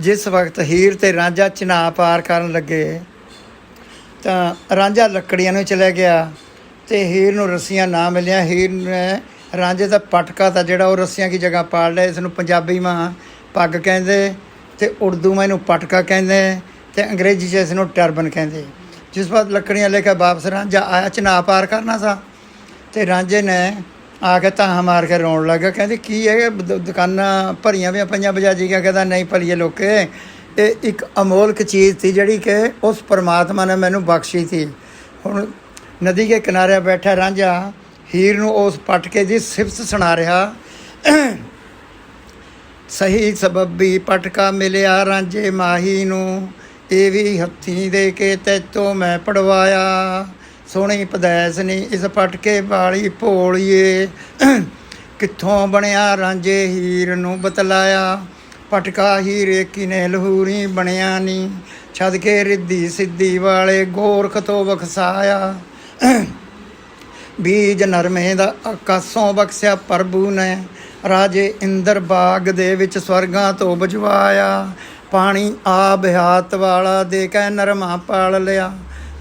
ਜਿਸ ਵਕਤ ਹੀਰ ਤੇ ਰਾਂਝਾ ਚਨਾਬ ਪਾਰ ਕਰਨ ਲੱਗੇ, ਤਾਂ ਰਾਂਝਾ ਲੱਕੜੀਆਂ ਨੂੰ ਚਲੇ ਗਿਆ ਤੇ ਹੀਰ ਨੂੰ ਰੱਸੀਆਂ ਨਾ ਮਿਲੀਆਂ। ਹੀਰ ਨੇ ਰਾਂਝੇ ਦਾ ਪਟਕਾ ਤਾਂ ਜਿਹੜਾ ਉਹ ਰੱਸੀਆਂ ਦੀ ਜਗ੍ਹਾ ਪਾੜ ਲਿਆ ਇਸ ਨੂੰ ਪੰਜਾਬੀ ਮਾਂ ਪੱਗ ਕਹਿੰਦੇ ਤੇ ਉਰਦੂ ਮੈਂ ਇਹਨੂੰ ਪਟਕਾ ਕਹਿੰਦੇ ਤੇ ਅੰਗਰੇਜ਼ੀ 'ਚ ਇਸ ਨੂੰ ਟਰਬਨ ਕਹਿੰਦੇ। ਜਿਸ ਬਾਅਦ ਲੱਕੜੀਆਂ ਲੈ ਕੇ ਵਾਪਸ ਰਾਂਝਾ ਆਇਆ ਚਨਾਬ ਪਾਰ ਕਰਨਾ ਸਾ ਤੇ ਰਾਂਝੇ ਨੇ ਆ ਕੇ ਤਾਂ ਮਾਰ ਕੇ ਰੋਣ ਲੱਗਾ ਕਹਿੰਦੇ, ਕੀ ਹੈ ਇਹ? ਦੁਕਾਨਾਂ ਭਰੀਆਂ ਵੀ ਪਈਆਂ ਬਜਾਜੀ ਗਿਆ ਕਹਿੰਦਾ, ਨਹੀਂ ਭਲੀਏ ਲੋਕੇ। ਇਹ ਇੱਕ ਅਮੋਲਕ ਚੀਜ਼ ਸੀ ਜਿਹੜੀ ਕਿ ਉਸ ਪਰਮਾਤਮਾ ਨੇ ਮੈਨੂੰ ਬਖਸ਼ੀ ਸੀ। ਹੁਣ ਨਦੀ ਦੇ ਕਿਨਾਰੇ ਬੈਠਾ ਰਾਂਝਾ ਹੀਰ ਨੂੰ ਉਸ ਪਟਕੇ ਦੀ ਸਿਫਤ ਸੁਣਾ ਰਿਹਾ। ਸਹੀ ਸਬਬੀ ਪਟਕਾ ਮਿਲਿਆ ਰਾਂਝੇ ਮਾਹੀ ਨੂੰ। ਇਹ ਵੀ ਹੱਥੀਂ ਦੇ ਕੇ ਤੈਤੋਂ ਮੈਂ ਪੜਵਾਇਆ। ਸੋਹਣੀ ਪਦੈਸ ਨਹੀਂ ਇਸ ਪਟਕੇ ਵਾਲੀ ਭੋਲੀਏ। ਕਿੱਥੋਂ ਬਣਿਆ ਰਾਂਝੇ ਹੀਰ ਨੂੰ ਬਤਲਾਇਆ? ਪਟਕਾ ਹੀਰੇ ਕਿਨੇ ਲਹੂਰੀ ਬਣਿਆ ਨਹੀਂ ਛੱਡ ਕੇ ਰਿੱਧੀ ਸਿੱਧੀ ਵਾਲੇ ਗੋਰਖ ਤੋਂ ਬਖਸਾਇਆ ਬੀਜ ਨਰਮੇ ਦਾ ਆਕਾਸ਼ੋਂ ਬਖਸ਼ਿਆ ਪ੍ਰਭੂ ਨੇ। ਰਾਜੇ ਇੰਦਰ ਬਾਗ ਦੇ ਵਿੱਚ ਸਵਰਗਾਂ ਤੋਂ ਬਜਵਾਇਆ ਪਾਣੀ ਆ ਹਾਤ ਵਾਲਾ ਦੇ ਕੇ ਨਰਮਾ ਪਾਲ ਲਿਆ।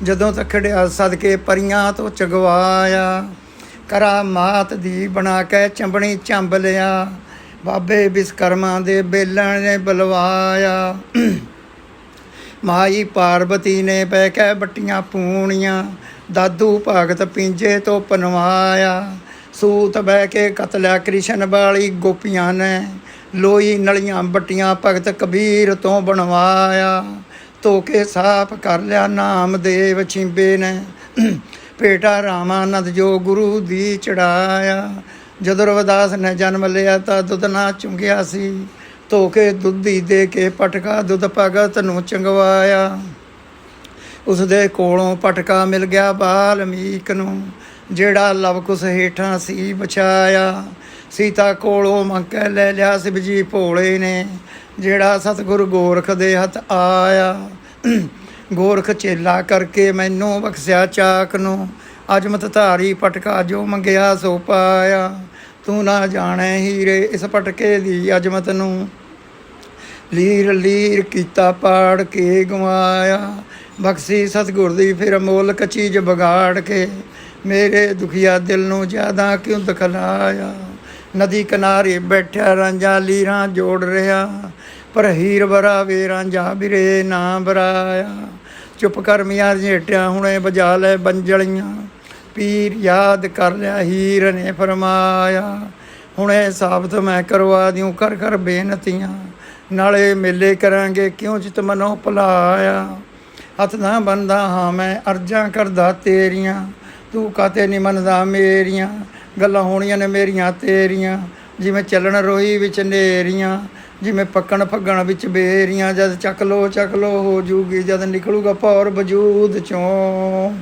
ਜਦੋਂ ਤਖੜਿਆ ਸਦਕੇ ਪਰੀਆਂ ਤੋਂ ਚਗਵਾਇਆ, ਕਰਾ ਮਾਤ ਦੀ ਬਣਾ ਕੇ ਚੰਬਣੀ ਚੰਬ ਲਿਆ, ਬਾਬੇ ਵਿਸਕਰਮਾ ਦੇ ਬੇਲਣ ਨੇ ਬਲਵਾਇਆ। ਮਾਈ ਪਾਰਵਤੀ ਨੇ ਪੈ ਕੇ ਬੱਟੀਆਂ ਪੂਣੀਆਂ, ਦਾਦੂ ਭਗਤ ਪਿੰਜੇ ਤੋਂ ਪਨਵਾਇਆ। ਸੂਤ ਬਹਿ ਕੇ ਕਤਲਿਆ ਕ੍ਰਿਸ਼ਨ ਵਾਲੀ ਗੋਪੀਆਂ ਨੇ, ਲੋਈ ਨਲੀਆਂ ਬੱਟੀਆਂ ਭਗਤ ਕਬੀਰ ਤੋਂ ਬਣਵਾਇਆ। ਧੋ ਕੇ ਸਾਫ਼ ਕਰ ਲਿਆ ਨਾਮਦੇਵ ਛਿੰਬੇ ਨੇ। ਪੇਟਾ ਰਾਮਾਨੰਦ ਜੋ ਗੁਰੂ ਦੀ ਚੜਾਇਆ। ਜਦੋਂ ਰਵਿਦਾਸ ਨੇ ਜਨਮ ਲਿਆ ਤਾਂ ਦੁੱਧ ਨਾ ਚੁੰਗਿਆ ਸੀ। ਧੋ ਕੇ ਦੁੱਧੀ ਦੇ ਕੇ ਪਟਕਾ ਦੁੱਧ ਭਗਤ ਨੂੰ ਚੰਗਵਾਇਆ। ਉਸ ਦੇ ਕੋਲੋਂ ਪਟਕਾ ਮਿਲ ਗਿਆ ਬਾਲਮੀਕ ਨੂੰ, ਜਿਹੜਾ ਲਵ ਕੁਸ ਹੇਠਾਂ ਸੀ ਬਚਾਇਆ ਸੀਤਾ ਕੋਲੋਂ ਮੰਗ ਲੈ ਲਿਆ ਸਿਵਜੀ ਭੋਲੇ ਨੇ। ਜਿਹੜਾ ਸਤਿਗੁਰ ਗੋਰਖ ਦੇ ਹੱਥ ਆਇਆ, ਗੋਰਖ ਚੇਲਾ ਕਰਕੇ ਮੈਨੂੰ ਬਖਸ਼ਿਆ ਚਾਕ ਨੂੰ। ਅਜਮਤ ਧਾਰੀ ਪਟਕਾ ਜੋ ਮੰਗਿਆ ਸੋ ਪਾਇਆ। ਤੂੰ ਨਾ ਜਾਣੈ ਹੀਰੇ ਇਸ ਪਟਕੇ ਦੀ ਅਜਮਤ ਨੂੰ। ਲੀਰ ਲੀਰ ਕੀਤਾ ਪਾੜ ਕੇ ਗਵਾਇਆ। ਬਖਸ਼ੀ ਸਤਿਗੁਰ ਦੀ ਫਿਰ ਅਮੋਲਕ ਚੀਜ਼ ਬਗਾੜ ਕੇ। ਮੇਰੇ ਦੁਖੀਆ ਦਿਲ ਨੂੰ ਜ਼ਿਆਦਾ ਕਿਉਂ ਦਖਲਾਇਆ? ਨਦੀ ਕਿਨਾਰੇ ਬੈਠਾ ਰਾਂਝਾ ਲੀਰਾਂ ਜੋੜ ਰਿਹਾ। ਪਰ ਹੀਰ ਬਰਾ ਵੇਰਾਂ ਜਾ ਵੀਰੇ ਨਾ ਬਰਾਇਆ ਚੁੱਪ ਕਰ ਮੀਆਂ ਜੇਟਿਆ ਹੁਣੇ ਬਜਾ ਲੈ ਬੰਜਲੀਆਂ। ਪੀਰ ਯਾਦ ਕਰ ਲਿਆ ਹੀਰ ਨੇ ਫਰਮਾਇਆ। ਹੁਣੇ ਸਾਬਤ ਮੈਂ ਕਰਵਾ ਦਿਉ ਕਰ ਕਰ ਬੇਨਤੀਆਂ। ਨਾਲੇ ਮੇਲੇ ਕਰਾਂਗੇ ਕਿਉਂ ਚਿਤ ਮਨੋਂ ਭੁਲਾਇਆ। ਹੱਥ ਨਾ ਬੰਦਾ ਹਾਂ ਮੈਂ ਅਰਜ਼ਾਂ ਕਰਦਾ ਤੇਰੀਆਂ। ਤੂੰ ਕਾਤੇ ਨਹੀਂ ਮੰਨਦਾ ਮੇਰੀਆਂ। ਗੱਲਾਂ ਹੋਣੀਆਂ ਨੇ ਮੇਰੀਆਂ ਤੇਰੀਆਂ। ਜਿਵੇਂ ਚੱਲਣ ਰੋਈ ਵਿੱਚ ਨੇਰੀਆਂ, ਜਿਵੇਂ ਪੱਕਣ ਫੱਗਣ ਵਿੱਚ ਬੇਰੀਆਂ, ਜਦ ਚੱਕ ਲੋ ਚੱਕ ਲੋ ਹੋ ਜੂਗੀ, ਜਦ ਨਿਕਲੂਗਾ ਪੌਰ ਵਜੂਦ ਚੋਂ।